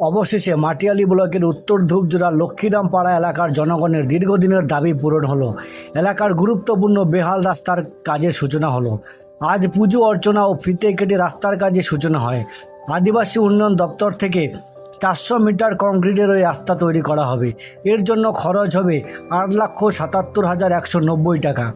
অবশেষে মাটিয়ালি ব্লকের উত্তর ধূপজোড়া লক্ষ্মীরামপাড়া এলাকার জনগণের দীর্ঘদিনের দাবি পূরণ হলো। এলাকার গুরুত্বপূর্ণ বেহাল রাস্তার কাজের সূচনা হলো। আজ পুজো অর্চনা ও ফিতে কেটে রাস্তার কাজের সূচনা হয়। আদিবাসী উন্নয়ন দপ্তর থেকে চারশো মিটার কংক্রিটের ওই রাস্তা তৈরি করা হবে। এর জন্য খরচ হবে আট লক্ষ সাতাত্তর হাজার একশো নব্বই টাকা।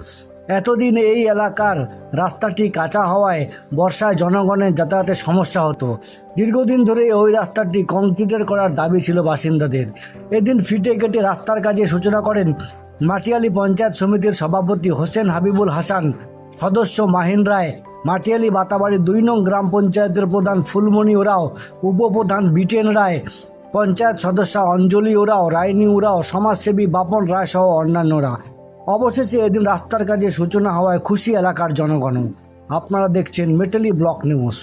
এতদিন এই এলাকার রাস্তাটি কাঁচা হওয়ায় বর্ষায় জনগণের যাতায়াতের সমস্যা হতো। দীর্ঘদিন ধরে ওই রাস্তাটি কংক্রিটের করার দাবি ছিল বাসিন্দাদের। এদিন ফিটে কেটে রাস্তার কাজে সূচনা করেন মাটিয়ালি পঞ্চায়েত সমিতির সভাপতি হোসেন হাবিবুল হাসান। সদস্য মাহিন রায়, মাটিয়ালি বাতাবাড়ি দুই নং গ্রাম পঞ্চায়েতের প্রধান ফুলমণি ওরাও, উপপ্রধান বিটেন রায়, পঞ্চায়েত সদস্য অঞ্জলি ওরাও, রায়নি ওরাও, সমাজসেবী বাপন রায় সহ অন্যান্যরা। অবশেষে এদিন রাস্তার কাজে সূচনা হওয়ায় খুশি এলাকার জনগণ। আপনারা দেখছেন মেটেলি ব্লক নিউজ।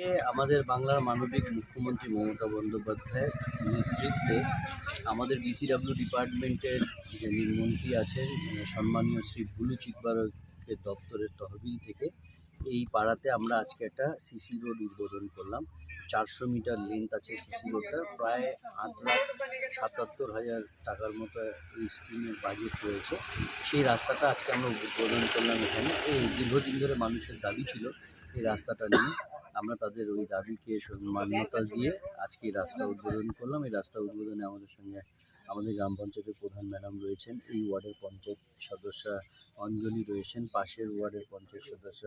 এ আমাদের বাংলার মানবিক মুখ্যমন্ত্রী মমতা বন্দ্যোপাধ্যায়ের নেতৃত্বে আমাদের বিসিডাব্লিউ ডিপার্টমেন্টের যিনি মন্ত্রী আছেন সম্মানীয় শ্রী ভুলু চিকবারকের দপ্তরের তহবিল থেকে এই পাড়াতে আমরা আজকে একটা সিসি রোড উদ্বোধন করলাম। চারশো মিটার লেন্থ আছে সিসি রোডটা প্রায় আট লাখ সাতাত্তর হাজার টাকার মতো এই স্কিমের বাজেট রয়েছে। সেই রাস্তাটা আজকে আমরা উদ্বোধন করলাম এখানে। এই দীর্ঘদিন ধরে মানুষের দাবি ছিল এই রাস্তাটা নিয়ে আমরা তাদের ওই দাবিকে মান্যতা দিয়ে আজকে এই রাস্তা উদ্বোধন করলাম। এই রাস্তা উদ্বোধনে আমাদের সঙ্গে আমাদের গ্রাম পঞ্চায়েতের প্রধান ম্যাডাম রয়েছেন, এই ওয়ার্ডের পঞ্চায়েত সদস্য অঞ্জলি রয়েছেন, পাশের ওয়ার্ডের পঞ্চায়েত সদস্য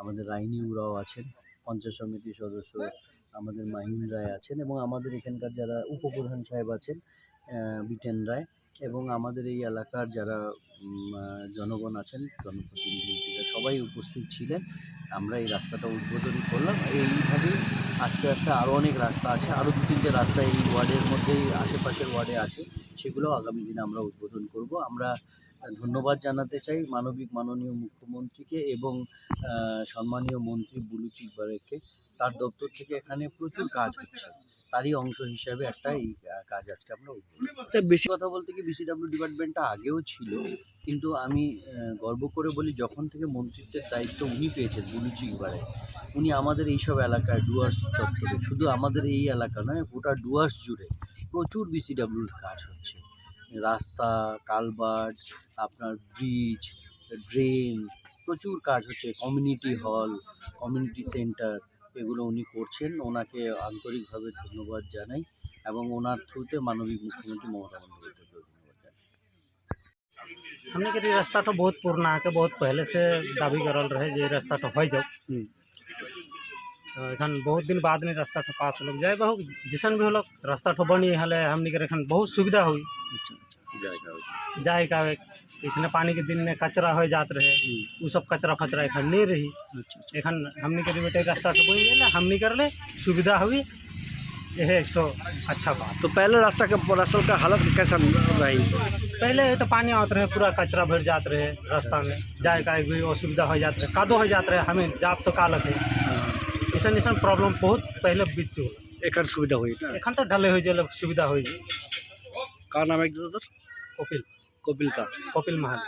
আমাদের রাইনি উরাও আছেন, পঞ্চায়েত সমিতির সদস্য আমাদের মাহিন রায় আছেন এবং আমাদের এখানকার যারা উপপ্রধান সাহেব আছেন বিটেন রায় এবং আমাদের এই এলাকার যারা জনগণ আছেন জনপ্রতিনিধিরা সবাই উপস্থিত ছিলেন। আমরা এই রাস্তাটা উদ্বোধন করলাম। এইভাবেই আস্তে আস্তে আরও অনেক রাস্তা আছে। আরও দু তিনটে রাস্তা এই ওয়ার্ডের মধ্যেই, আশেপাশের ওয়ার্ডে আছে। সেগুলো আগামী দিনে আমরা উদ্বোধন করব। আমরা ধন্যবাদ জানাতে চাই মানবিক মাননীয় মুখ্যমন্ত্রীকে এবং সম্মানীয় মন্ত্রী বুলু চিকবারেকে তার দপ্তর থেকে এখানে প্রচুর কাজ হচ্ছে। তারই অংশ হিসাবে একটা এই কাজ আজকে আমরা বেশি কথা বলতে কি বিসিডাব্লিউ ডিপার্টমেন্টটা আগেও ছিল, কিন্তু আমি গর্ব করে বলি যখন থেকে মন্ত্রিত্বের দায়িত্ব উনি পেয়েছেন বুলু চিকবারে উনি আমাদের এইসব এলাকায় ডুয়ার্স চত্বরে, শুধু আমাদের এই এলাকা নয়, গোটা ডুয়ার্স জুড়ে প্রচুর বিসিডাব্লিউর কাজ হচ্ছে। রাস্তা কালভার্ট আপনার ব্রিজ, ড্রেন, প্রচুর কাজ হচ্ছে, কমিউনিটি হল, কমিউনিটি সেন্টার, এগুলো উনি করছেন। ওনাকে আন্তরিকভাবে ধন্যবাদ জানাই। এবং ওনার থ্রুতে मुख्यमंत्री মমতা हमने के रास्ता तो बहुत पुराना है बहुत पहले से दावी करल रहे जे रास्ता तो हो जाओ एखन बहुत दिन बाद में रास्ता के पास लोग जाए बहुत जिसन भी लोग रास्ता तो बनी हाल हमने के एखन बहुत सुविधा हुई जाए का इसने पानी के दिन में कचरा हो जात रहे वो सब कचरा फचरा एखन नहीं रही एखन हमने के बेटे रास्ता तो बनी हमने कर ले सुविधा हुई यह एक तो अच्छा बात। तो पहले रास्ता का रास्ता का हालत कैसा रही? पहले तो पानी आते रहे पूरा कचरा भर जाते रहे रास्ता में। जाए का भी असुविधा हो जाते रहे कादो हो जाते रहे हमें जाप तो कालक है। ऐसा ऐसा प्रॉब्लम बहुत पहले बीत चुका। एकर सुविधा हुई एखन तो ढले हो जाए सुविधा हो का नाम है कपिल। कपिल का। कपिल महल।